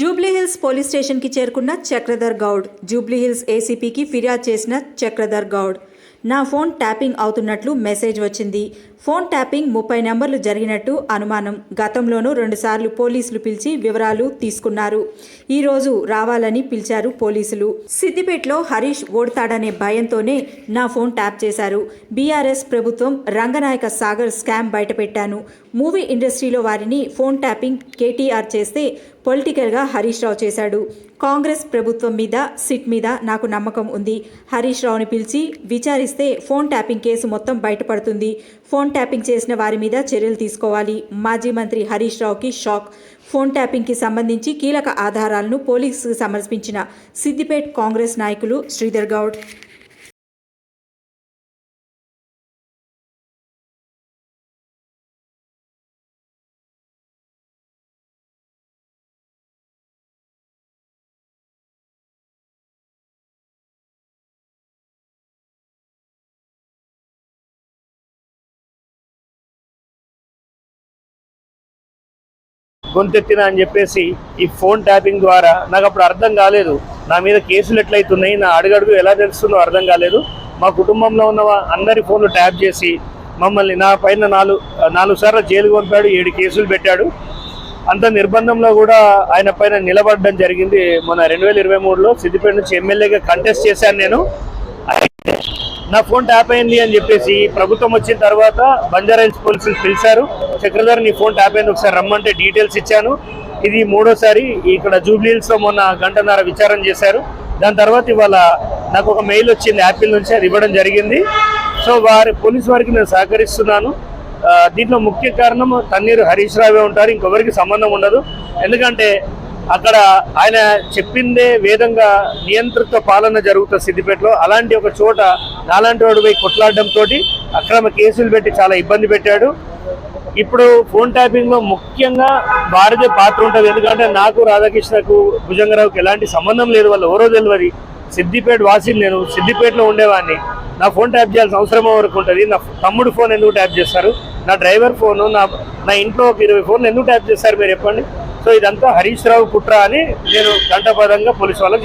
Jubilee Hills police స్టేషన్కి చేరుకున్న చక్రధర్ గౌడ్ జూబ్లీహిల్స్ ఏసీపీకి ఫిర్యాదు చేసిన చక్రధర్ గౌడ్. నా ఫోన్ ట్యాపింగ్ అవుతున్నట్లు మెసేజ్ వచ్చింది. ఫోన్ ట్యాపింగ్ ముప్పై నెంబర్లు జరిగినట్టు అనుమానం. గతంలోనూ రెండుసార్లు పోలీసులు పిలిచి వివరాలు తీసుకున్నారు. ఈరోజు రావాలని పిలిచారు పోలీసులు. సిద్దిపేటలో హరీష్ ఓడతాడనే భయంతోనే నా ఫోన్ ట్యాప్ చేశారు. బీఆర్ఎస్ ప్రభుత్వం రంగనాయక సాగర్ స్కామ్ బయటపెట్టాను. మూవీ ఇండస్ట్రీలో వారిని ఫోన్ ట్యాపింగ్ కేటీఆర్ చేస్తే పొలిటికల్గా హరీష్ రావు చేశాడు. కాంగ్రెస్ ప్రభుత్వం మీద సిట్ మీద నాకు నమ్మకం ఉంది. హరీష్ రావుని పిలిచి విచారిస్తే ఫోన్ ట్యాపింగ్ కేసు మొత్తం బయటపడుతుంది. ఫోన్ ట్యాపింగ్ చేసిన వారి మీద చర్యలు తీసుకోవాలి. మాజీ మంత్రి హరీష్ రావుకి షాక్. ఫోన్ ట్యాపింగ్కి సంబంధించి కీలక ఆధారాలను పోలీసుకు సమర్పించిన సిద్దిపేట్ కాంగ్రెస్ నాయకులు శ్రీధర్ గౌడ్. గొంతెత్తినా అని చెప్పేసి ఈ ఫోన్ ట్యాపింగ్ ద్వారా నాకు అప్పుడు అర్థం కాలేదు. నా మీద కేసులు ఎట్లయితున్నాయి? నా అడుగడుగు ఎలా తెలుస్తుందో అర్థం కాలేదు. మా కుటుంబంలో ఉన్న అందరి ఫోన్లు ట్యాప్ చేసి మమ్మల్ని నా పైన నాలుగు నాలుగు సార్లు జైలుకు పంపాడు ఏడు కేసులు పెట్టాడు. అంత నిర్బంధంలో కూడా ఆయన పైన నిలబడడం జరిగింది. మొన్న రెండు వేల ఇరవై మూడులో సిద్దిపేట నుంచి ఎమ్మెల్యేగా కంటెస్ట్ చేశాను నేను. నా ఫోన్ ట్యాప్ అయింది అని చెప్పేసి ప్రభుత్వం వచ్చిన తర్వాత బంజారాహిల్స్ పోలీసులు పిలిచారు. చక్రధర్ నీ ఫోన్ ట్యాప్ అయింది ఒకసారి రమ్మంటే డీటెయిల్స్ ఇచ్చాను. ఇది మూడోసారి ఇక్కడ జూబ్లీహిల్స్లో మొన్న గంటన్నర విచారణ చేశారు. దాని తర్వాత ఇవాళ నాకు ఒక మెయిల్ వచ్చింది యాపిల్ నుంచి అది ఇవ్వడం జరిగింది. సో వారి పోలీస్ వారికి నేను సహకరిస్తున్నాను. దీంట్లో ముఖ్య కారణం తన్నీరు హరీష్ రావే ఉంటారు. ఇంకొవరికి సంబంధం ఉండదు. ఎందుకంటే అక్కడ ఆయన చెప్పిందే వేదంగా నియంత్రిత పాలన జరుగుతుంది సిద్దిపేటలో. అలాంటి ఒక చోట నాలాంటి వాడు పోయి కొట్లాడడంతో అక్రమ కేసులు పెట్టి చాలా ఇబ్బంది పెట్టాడు. ఇప్పుడు ఫోన్ ట్యాపింగ్లో ముఖ్యంగా భారతీయ పాత్ర ఉంటుంది. ఎందుకంటే నాకు రాధాకృష్ణకు భుజంగరావుకి ఎలాంటి సంబంధం లేదు. వాళ్ళు ఎవరో తెలియదు. సిద్దిపేట వాసిని నేను సిద్దిపేటలో ఉండేవాడిని. నా ఫోన్ ట్యాప్ చేయాల్సిన అవసరం వరకు ఉంటుంది? నా తమ్ముడు ఫోన్ ఎందుకు ట్యాప్ చేస్తారు? నా డ్రైవర్ ఫోను నా నా ఇంట్లో ఒక ఇరవై ఫోన్లు ఎందుకు ట్యాప్ చేస్తారు? మీరు చెప్పండి. సో ఇదంతా హరీష్ రావు కుట్ర అని నేను గంటపదంగా పోలీసు వాళ్ళకి